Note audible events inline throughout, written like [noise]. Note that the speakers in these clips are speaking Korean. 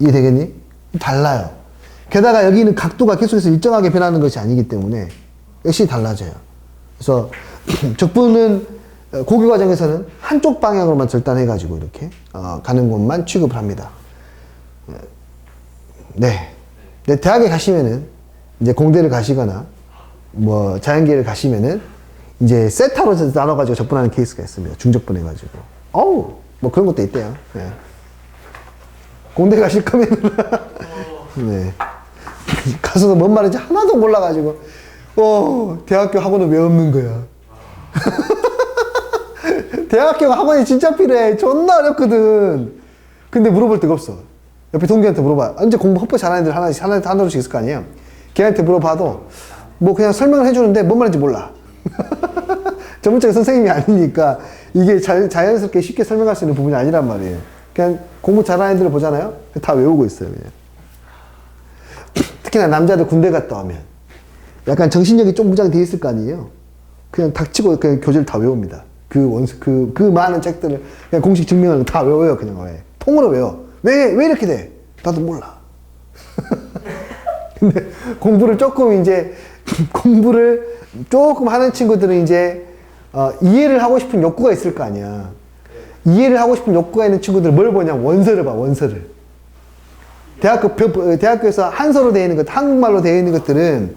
이해되겠니? 달라요. 게다가 여기는 각도가 계속해서 일정하게 변하는 것이 아니기 때문에 역시 달라져요. 그래서 [clears throat] 적분은 어, 고교 과정에서는 한쪽 방향으로만 절단해가지고 이렇게 어, 가는 곳만 취급을 합니다. 네. 네, 대학에 가시면은 이제 공대를 가시거나 뭐 자연계를 가시면은 이제 세타로 나눠가지고 접근하는 케이스가 있습니다. 중접분 해가지고. 어우, 뭐 그런 것도 있대요. 네. 공대 가실 거면은 [laughs] 네. 가서도 뭔 말인지 하나도 몰라가지고 어 대학교 학원은 왜 없는 거야? [laughs] 대학교 학원이 진짜 필요해. 존나 어렵거든. 근데 물어볼 데가 없어. 옆에 동기한테 물어봐. 언제 공부 헛헛이 잘하는 애들 하나씩, 하나, 하나씩 있을 거 아니에요? 걔한테 물어봐도 뭐 그냥 설명을 해주는데 뭔 말인지 몰라. [laughs] 전문적인 선생님이 아니니까 이게 자, 자연스럽게 쉽게 설명할 수 있는 부분이 아니란 말이에요. 그냥 공부 잘하는 애들을 보잖아요? 다 외우고 있어요, 그냥. 특히나 남자들 군대 갔다 오면 약간 정신력이 좀 무장돼 있을 거 아니에요? 그냥 닥치고 그냥 교재를 다 외웁니다. 그 원수, 그, 그 많은 책들을 그냥 공식 증명을 다 외워요, 그냥 왜. 통으로 외워. 왜, 왜 이렇게 돼? 나도 몰라. [laughs] 근데 공부를 조금 이제, [laughs] 공부를 조금 하는 친구들은 이제, 어, 이해를 하고 싶은 욕구가 있을 거 아니야. 이해를 하고 싶은 욕구가 있는 친구들은 뭘 보냐? 원서를 봐, 원서를. 대학교, 표- 대학교에서 한서로 되어 있는 것, 한국말로 되어 있는 것들은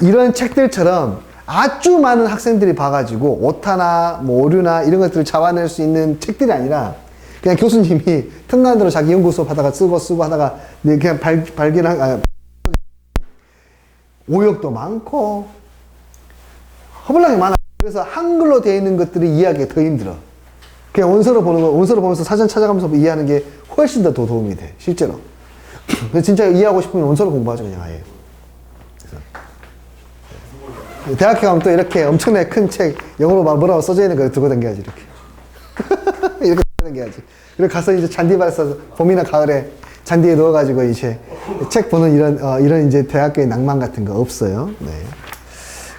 이런 책들처럼 아주 많은 학생들이 봐가지고 오타나 뭐 오류나 이런 것들을 잡아낼 수 있는 책들이 아니라 그냥 교수님이 틈난 대로 자기 연구 수업 하다가 쓰고 쓰고 하다가 네, 그냥 발, 발견한 아, 오역도 많고 허블랑이 많아. 그래서 한글로 되어 있는 것들이 이해하기 더 힘들어. 그냥 원서로 보는 거, 원서로 보면서 사전 찾아가면서 이해하는 게 훨씬 더, 더 도움이 돼, 실제로. [clears throat] 진짜 이해하고 싶으면 원서로 공부하죠, 그냥 아예. 대학교 가면 또 이렇게 엄청나게 큰 책, 영어로 막 뭐라고 써져 있는 거 들고 다녀야지, 이렇게. [laughs] 이렇게 다녀야지. 그리고 가서 이제 잔디밭에서 봄이나 가을에 잔디에 누워가지고 이제 책 보는 이런, 어, 이런 이제 대학교의 낭만 같은 거 없어요. 네.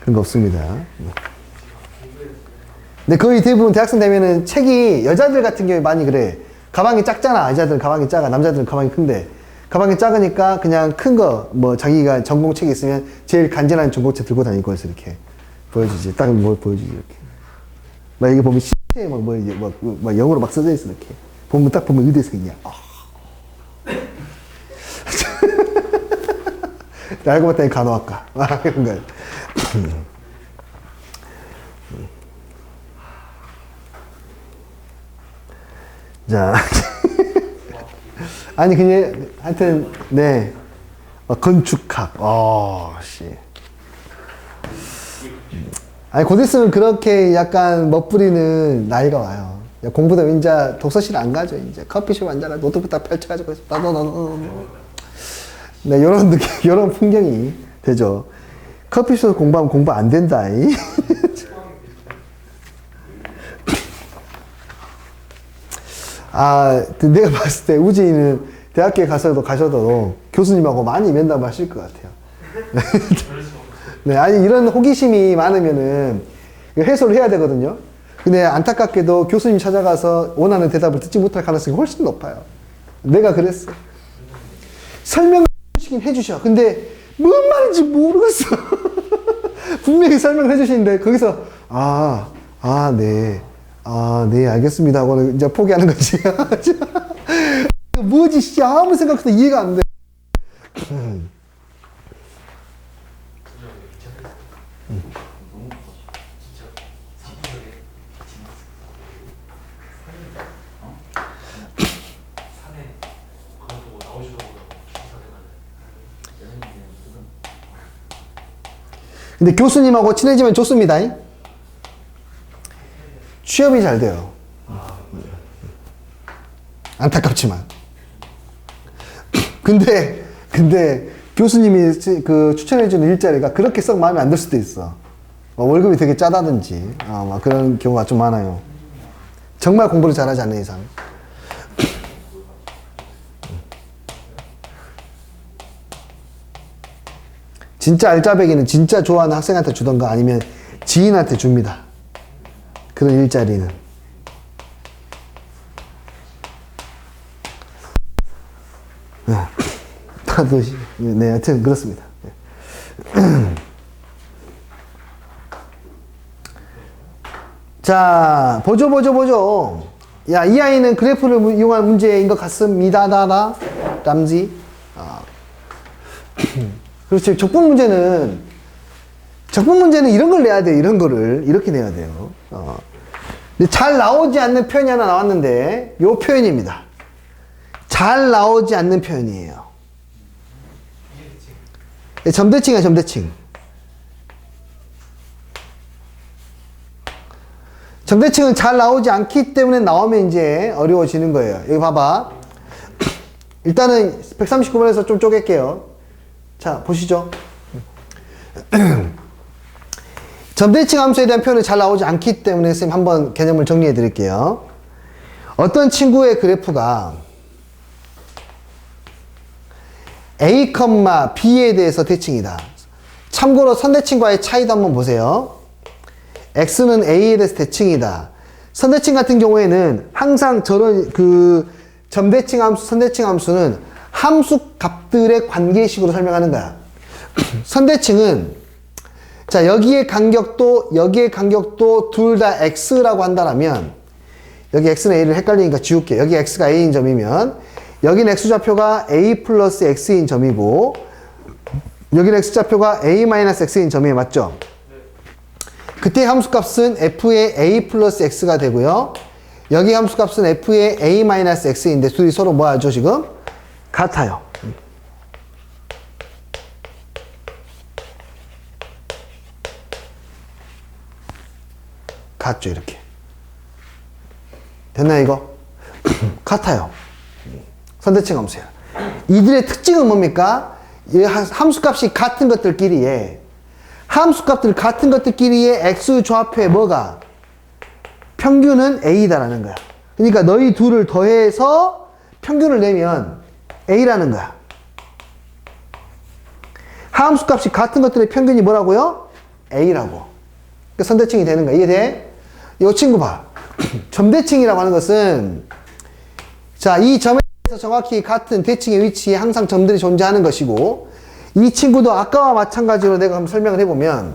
그런 거 없습니다. 근데 거의 대부분 대학생 되면은 책이 여자들 같은 경우에 많이 그래. 가방이 작잖아. 여자들은 가방이 작아. 남자들은 가방이 큰데. 가방이 작으니까 그냥 큰 거, 뭐 자기가 전공책이 있으면 제일 간절한 전공책 들고 다닐 거였어. 이렇게 보여주지. 딱 뭘 보여주지. 이렇게. 막 이게 보면 시체 막 뭐, 막, 막 영어로 막 써져 있어. 이렇게. 보면 딱 보면 그냥. 아. [laughs] 알고 봤더니 간호학과. 아, 그런 거 자. [laughs] 아니, 그냥, 하여튼, 네. 어, 건축학. 어, 씨. 아니, 곧 있으면 그렇게 약간 멋부리는 나이가 와요. 야, 공부도 이제 독서실 안 가죠, 이제. 커피숍 앉아라, 노트북 딱 펼쳐가지고, 나나나나. 네, 요런 느낌, [laughs] 요런 풍경이 되죠. 커피숍에서 공부하면 공부 안 된다, 이. [laughs] 아, 내가 [laughs] 봤을 때 우진이는 대학교에 가서도 가셔도 교수님하고 많이 면담 하실 것 같아요. [laughs] 네, 아니, 이런 호기심이 많으면은 해소를 해야 되거든요. 근데 안타깝게도 교수님 찾아가서 원하는 대답을 듣지 못할 가능성이 훨씬 높아요. 내가 그랬어. 설명을 해주셔. 근데 뭔 말인지 모르겠어. [laughs] 분명히 설명을 해주시는데 거기서 아, 아, 네. 아, 네, 알겠습니다. 하고는 이제 포기하는 거지. [laughs] 뭐지, 씨. 아무 생각도 이해가 안 돼. 근데 교수님하고 친해지면 좋습니다. 취업이 잘 돼요. 안타깝지만. 근데, 근데 교수님이 치- 그 추천해주는 일자리가 그렇게 썩 마음에 안 들 수도 있어. 어, 월급이 되게 짜다든지, 어, 막 그런 경우가 좀 많아요. 정말 공부를 잘하지 않는 이상. 진짜 알짜배기는 진짜 좋아하는 학생한테 주던가 아니면 지인한테 줍니다. 그런 일자리는. [laughs] 다도 시- 네, 하여튼 그렇습니다. 네. [clears throat] 자, 보죠, 보죠, 보죠. 야, 이 아이는 그래프를 무- 이용한 문제인 것 같습니다. 다다. 람지. 아. [clears throat] 그렇지. 적분 문제는, 적분 문제는 이런 걸 내야 돼요. 이런 거를. 이렇게 내야 돼요. 어. 잘 나오지 않는 표현이 하나 나왔는데, 요 표현입니다. 잘 나오지 않는 표현이에요. 네, 점대칭이야, 점대칭. 점대칭은 잘 나오지 않기 때문에 나오면 이제 어려워지는 거예요. 여기 봐봐. [clears throat] 일단은 139번에서 좀 쪼갤게요. 자, 보시죠. [clears throat] 점대칭 함수에 대한 표현은 잘 나오지 않기 때문에 선생님 한번 개념을 정리해 드릴게요. 어떤 친구의 그래프가 A, B에 대해서 대칭이다. 참고로 선대칭과의 차이도 한번 보세요. X는 A에 대해서 대칭이다. 선대칭 같은 경우에는 항상 저런 그 점대칭 함수, 선대칭 함수는 함수 값들의 관계식으로 설명하는 거야. [clears throat] 선대칭은 자 여기의 간격도 여기의 간격도 둘 다 x라고 한다면 여기 x는 a를 헷갈리니까 지울게. 여기 x가 a인 점이면 여기는 x좌표가 a 플러스 x인 점이고 여기는 x좌표가 a 마이너스 x인 점이에요. 맞죠? 그때 함수값은 f의 a 플러스 x가 되고요. 여기 함수값은 f의 a 마이너스 x인데 둘이 서로 뭐 하죠 지금? 같아요. 같죠 이렇게. 됐나 이거? [clears throat] 같아요. 선대칭 함수야. 이들의 특징은 뭡니까? 함수값이 같은 것들끼리에 함수값들 같은 것들끼리의 x 좌표에 뭐가 평균은 a다라는 거야. 그러니까 너희 둘을 더해서 평균을 내면 a라는 거야. 함수값이 같은 것들의 평균이 뭐라고요? a라고. 그러니까 선대칭이 되는 거야. 이해돼? 이 친구 봐. [clears throat] 점대칭이라고 하는 것은 자, 이 점에서 정확히 같은 대칭의 위치에 항상 점들이 존재하는 것이고 이 친구도 아까와 마찬가지로 내가 한번 설명을 해보면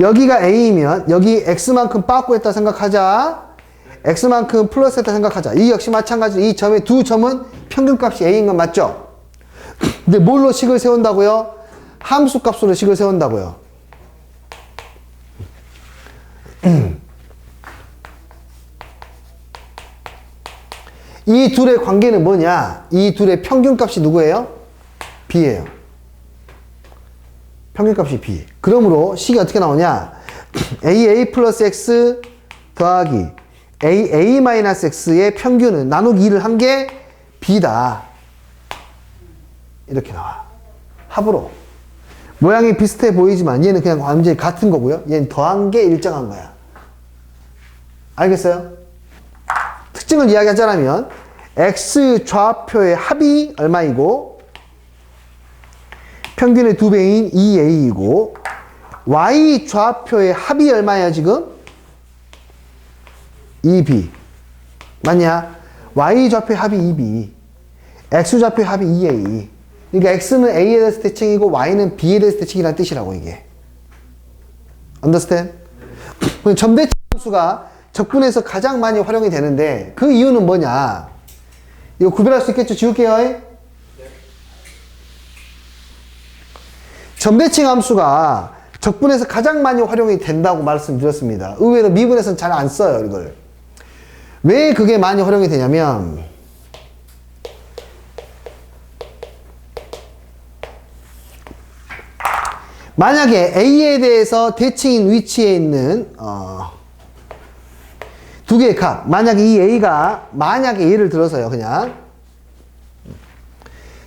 여기가 A이면 여기 X만큼 빠꾸 했다 생각하자 X만큼 플러스 했다 생각하자 이 역시 마찬가지로 이 점의 두 점은 평균값이 A인 건 맞죠? [clears throat] 근데 뭘로 식을 세운다고요? 함수값으로 식을 세운다고요 이 둘의 관계는 뭐냐? 이 둘의 평균값이 누구예요? B예요. 평균값이 B. 그러므로 식이 어떻게 나오냐? [clears throat] AA 플러스 X 더하기 AA 마이너스 X의 평균은 나누기 2를 한 게 B다. 이렇게 나와. 합으로. 모양이 비슷해 보이지만 얘는 그냥 완전히 같은 거고요. 얘는 더한 게 일정한 거야. 알겠어요? 특징을 이야기하자면 x 좌표의 합이 얼마이고 평균의 두 배인 2a이고 y 좌표의 합이 얼마야 지금? 2b 맞냐? y 좌표의 합이 2b x 좌표의 합이 2a 그러니까 x는 a에 대해서 대칭이고 y는 b에 대해서 대칭이라는 뜻이라고 이게 understand? 점대칭 함수가 적분에서 가장 많이 활용이 되는데 그 이유는 뭐냐? 이거 구별할 수 있겠죠? 지울게요. 점대칭 함수가 적분에서 가장 많이 활용이 된다고 말씀드렸습니다. 의외로 미분에서는 잘 안 써요, 이걸. 왜 그게 많이 활용이 되냐면 만약에 A에 대해서 대칭인 위치에 있는 어, 두 개의 값. 만약에 이 A가, 만약에 예를 들어서요, 그냥.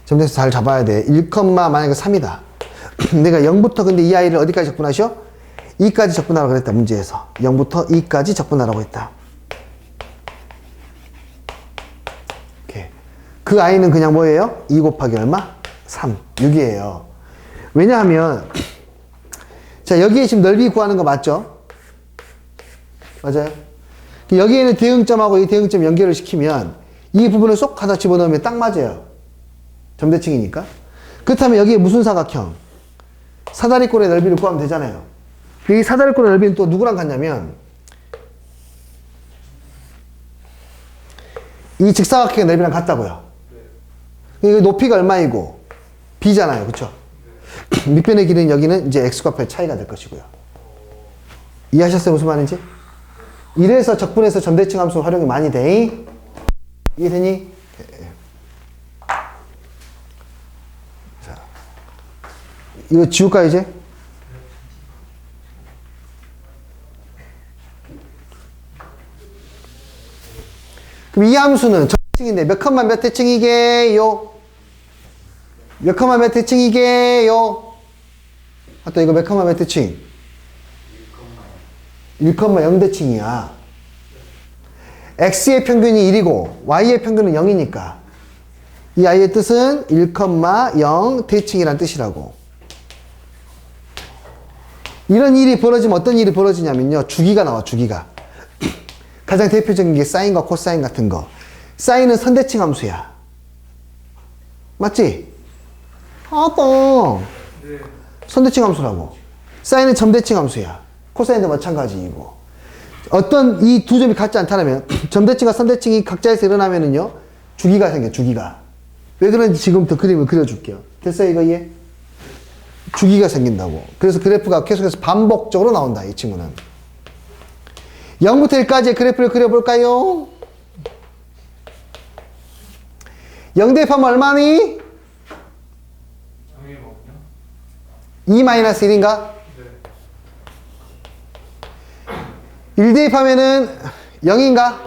점에서 잘 잡아야 돼. 1, 만약에 3이다. [clears throat] 내가 0부터 근데 이 아이를 어디까지 적분하셔? 2까지 적분하라고 그랬다, 문제에서. 0부터 2까지 적분하라고 했다. 그 아이는 그냥 뭐예요? 2 곱하기 얼마? 3. 6이에요. 왜냐하면, [clears throat] 자, 여기에 지금 넓이 구하는 거 맞죠? 맞아요? 여기에는 대응점하고 이 대응점 연결을 시키면 이 부분을 쏙 하나 집어넣으면 딱 맞아요. 점대칭이니까. 그렇다면 여기에 무슨 사각형? 사다리꼴의 넓이를 구하면 되잖아요. 이 사다리꼴의 넓이는 또 누구랑 같냐면 이 직사각형의 넓이랑 같다고요. 이 높이가 얼마이고 b잖아요. 그쵸? [clears throat] 밑변의 길이는 여기는 이제 x과 8 차이가 될 것이고요. 이해하셨어요? 무슨 말인지? 이래서 적분에서 점대칭 함수 활용이 많이 돼. 이해되니? 예. 자, 이거 지울까 이제? 그럼 이 함수는 점대칭인데 몇 컴마 몇 대칭이게요? 몇 컴마 몇 대칭이게요? 아, 또 이거 몇 컴마 몇 대칭? 1,0 대칭이야. x의 평균이 1이고 y의 평균은 0이니까 이 i의 뜻은 1,0 대칭이란 뜻이라고. 이런 일이 벌어지면 어떤 일이 벌어지냐면요. 주기가 나와, 주기가. [clears throat] 가장 대표적인 게 사인과 코사인 같은 거. 사인은 선대칭 함수야. 맞지? 아빠. 선대칭 함수라고. 사인은 점대칭 함수야. 코사인도 마찬가지이고. 어떤 이 두 점이 같지 않다면 [clears throat] 점대칭과 선대칭이 각자에서 일어나면은요. 주기가 생겨, 주기가. 왜 그런지 지금부터 그림을 그려줄게요. 됐어요, 이거 이해? 주기가 생긴다고. 그래서 그래프가 계속해서 반복적으로 나온다, 이 친구는. 0부터 1까지의 그래프를 그려볼까요? 0 대입하면 얼마니? 2 마이너스 1인가? 1 대입하면은 0인가?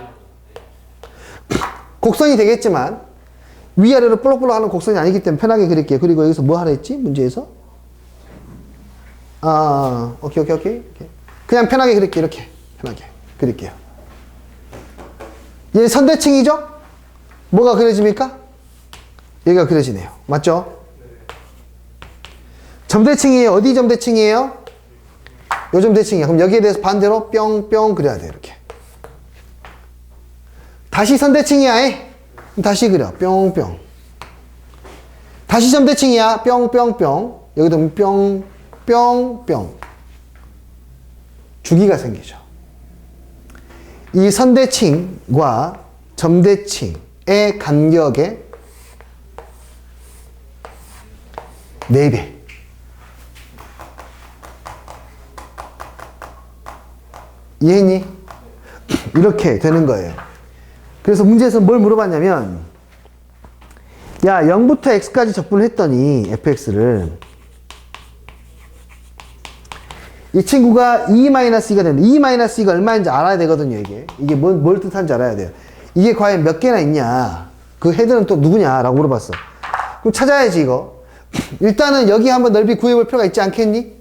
곡선이 되겠지만 위아래로 볼록볼록 하는 곡선이 아니기 때문에 편하게 그릴게요. 그리고 여기서 뭐 하라 했지? 문제에서? 아, 오케이, 오케이, 오케이. 그냥 편하게 그릴게요. 이렇게. 편하게 그릴게요. 얘 선대칭이죠? 뭐가 그려집니까? 얘가 그려지네요. 맞죠? 점대칭이에요. 어디 점대칭이에요? 요 점 대칭이에요. 그럼 여기에 대해서 반대로 뿅뿅 그려야 돼요. 이렇게. 다시 선 대칭이야. 에? 그럼 다시 그려. 뿅뿅. 다시 점 대칭이야. 뿅뿅뿅. 여기도 뿅뿅뿅. 주기가 생기죠. 이 선 대칭과 점 대칭의 간격의 4배. 이해했니? 이렇게 되는 거예요. 그래서 문제에서 뭘 물어봤냐면, 야, 0부터 x까지 적분을 했더니, fx를. 이 친구가 2-2가 되는데, 2-2가 얼마인지 알아야 되거든요, 이게. 이게 뭘, 뭘 뜻하는지 알아야 돼요. 이게 과연 몇 개나 있냐? 그 헤드는 또 누구냐? 라고 물어봤어. 그럼 찾아야지, 이거. [clears throat] 일단은 여기 한번 넓이 구해볼 필요가 있지 않겠니?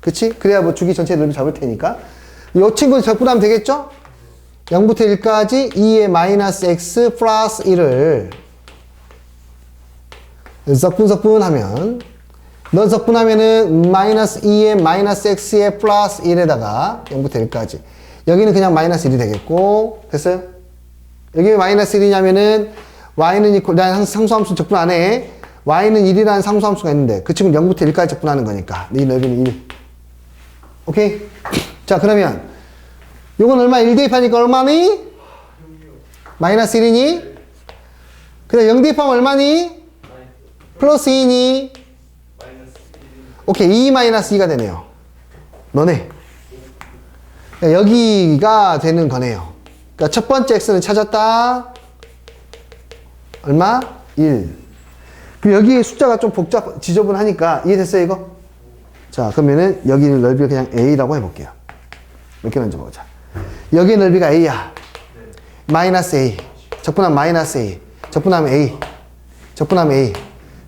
그치? 그래야 뭐 주기 전체 넓이 잡을 테니까. 이 친구 적분하면 되겠죠? 0부터 1까지 2의 마이너스 x 플러스 1을 적분적분 하면 너 적분하면은 마이너스 2의 마이너스 x의 플러스 1에다가 0부터 1까지 여기는 그냥 마이너스 1이 되겠고 됐어요? 여기 왜 마이너스 1이냐면은 y는 이퀄 난 상수함수 적분 안 해. y는 1이라는 상수함수가 있는데 그 친구는 0부터 1까지 적분하는 거니까 이 넓이는 1 오케이? 자 그러면 요건 얼마? 1 대입하니까 얼마니? 마이너스 1이니? 그다음 0 대입하면 얼마니? 플러스 2니? 오케이 2 마이너스 2가 되네요 너네 야, 여기가 되는 거네요 그러니까 첫 번째 x는 찾았다 얼마? 1 그럼 여기 숫자가 좀 복잡 지저분하니까 이해됐어요 이거? 자 그러면은 여기를 넓이를 그냥 a라고 해볼게요 이렇게 만져보자. 여기 넓이가 a야. 마이너스 a. 적분하면 마이너스 a. 적분하면 a. 적분하면 a.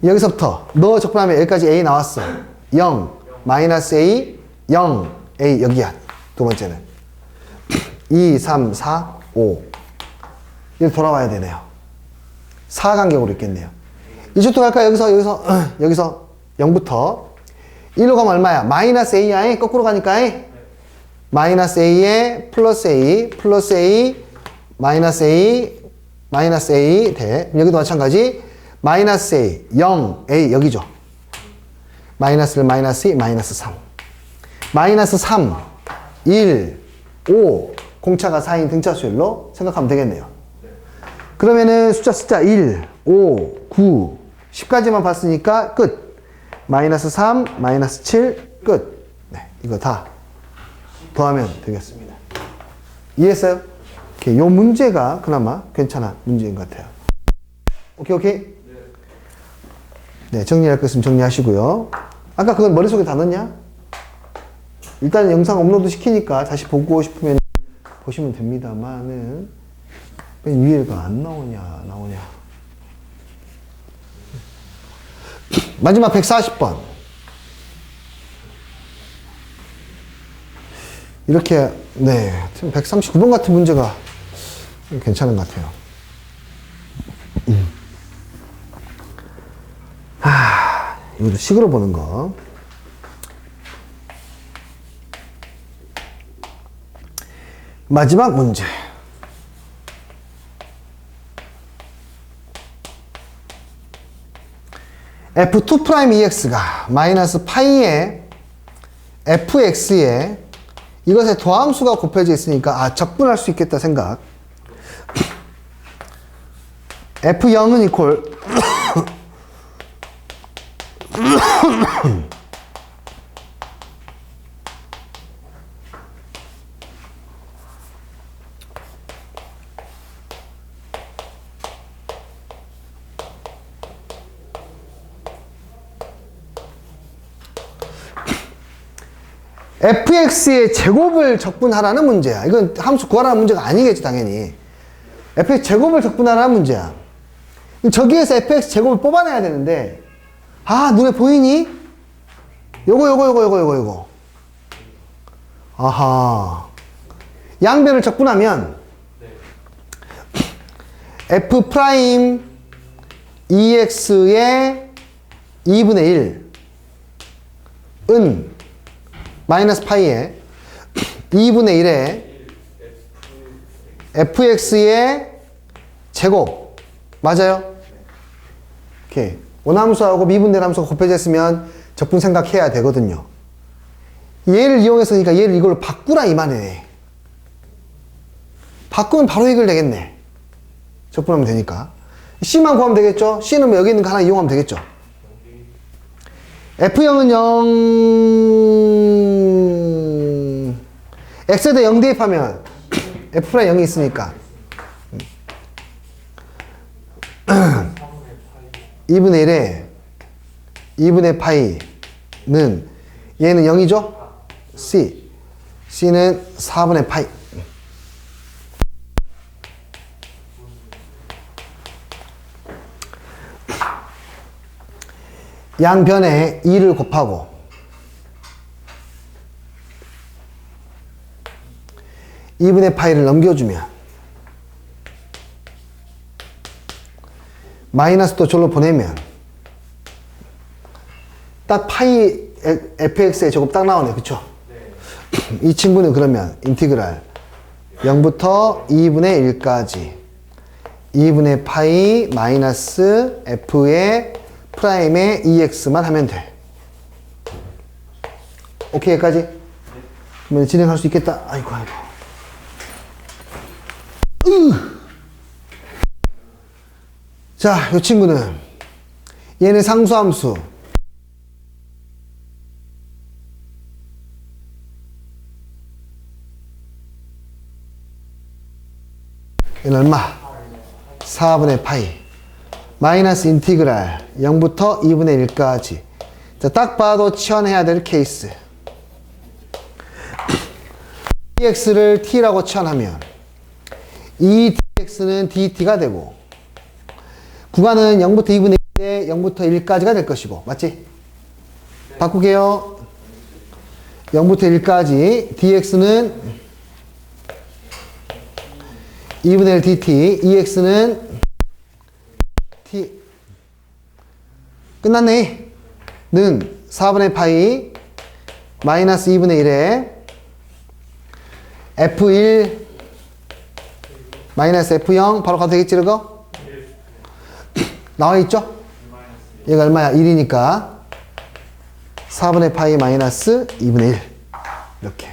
여기서부터 너 적분하면 여기까지 a 나왔어. 0 마이너스 a. 0 a. 여기야. 두 번째는. 2 3 4 5 이렇게 돌아와야 되네요. 4간격으로 있겠네요. 이쪽도 갈까 여기서 여기서 [clears throat] 여기서 0부터. 1로 가면 얼마야? 마이너스 a야. 거꾸로 가니까 마이너스 a에 플러스 a 플러스 a 마이너스 a 마이너스 A 대. 여기도 마찬가지. 마이너스 A 0 A 여기죠. 마이너스를 마이너스 2 마이너스 3 마이너스 3 1 5 공차가 4인 등차 수열로 생각하면 되겠네요. 그러면은 숫자 숫자 1 5 9 10까지만 봤으니까 끝. 마이너스 3 마이너스 7 끝. 네, 이거 다 더하면 되겠습니다 이해했어요? 오케이. 요 문제가 그나마 괜찮아 문제인 것 같아요. 오케이, 오케이? 네, 정리할 거 있으면 정리하시고요. 아까 그건 머릿속에 다 넣냐? 일단 영상 업로드 시키니까 다시 보고 싶으면 보시면 됩니다만은 맨 위에가 안 나오냐, 나오냐. 마지막 140번. 이렇게 네 139번 같은 문제가 괜찮은 것 같아요. 음. 아 이것도 식으로 보는 거. 마지막 문제. f2'ex가 마이너스 파이의 fx에 이것에 더함수가 곱해져 있으니까 아 적분할 수 있겠다 생각. [coughs] F0은 이퀄 [coughs] [coughs] fx의 제곱을 적분하라는 문제야. 이건 함수 구하라는 문제가 아니겠지, 당연히. fx 제곱을 적분하라는 문제야. 저기에서 fx 제곱을 뽑아내야 되는데, 아, 눈에 보이니? 요거, 요거, 요거, 요거, 요거, 요거. 아하. 양변을 적분하면, f 프라임 ex의 2분의 1은 마이너스 파이에 2분의 1에 fx의 제곱 맞아요? 오케이 원함수하고 미분된 함수가 곱해져 있으면 적분 생각해야 되거든요 얘를 이용해서 그러니까 얘를 이걸로 바꾸라 이 말이네 바꾸면 바로 해결되겠네 적분하면 되니까 C만 구하면 되겠죠? C는 뭐 여기 있는 거 하나 이용하면 되겠죠? F0은 0, X에다 0 대입하면 F'에 0이 있으니까. 2분의 1에 2분의 파이는 얘는 0이죠? C. C는 4분의 파이 양변에 2를 곱하고 이분의 파이를 넘겨주면 마이너스 또 절로 보내면 딱 파이 fx의 제곱 딱 나오네 그쵸? 이 친구는 그러면 인티그랄 0부터 2분의 1까지 2분의 파이 마이너스 f의 프라임의 ex만 하면 돼. 오케이, 여기까지? 그러면 진행할 수 있겠다. 아이고, 아이고. 으! 자, 이 친구는 얘는 상수함수. 얘는 얼마? 4분의 파이. 마이너스 인티그랄 0부터 2분의 1까지. 자, 딱 봐도 치환해야 될 케이스. [coughs] dx를 t라고 치환하면 이 dx는 dt가 되고 구간은 0부터 2분의 1에 0부터 1까지가 될 것이고 맞지? 바꾸게요. 0부터 1까지 dx는 2분의 1 dt ex는 t 끝났네 는 4분의 파이 마이너스 2분의 1에 f1 마이너스 F0 바로 가도 되겠지 이거? 나와 있죠? 얘가 얼마야? 1이니까 4분의 파이 마이너스 2분의 1 이렇게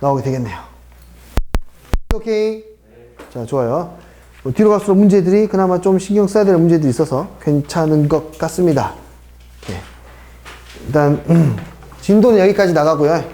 나오게 되겠네요. 오케이. 자, 좋아요. 뭐 뒤로 갈수록 문제들이 그나마 좀 신경 써야 될 문제들이 있어서 괜찮은 것 같습니다. 네. 일단 음, 진도는 여기까지 나가고요.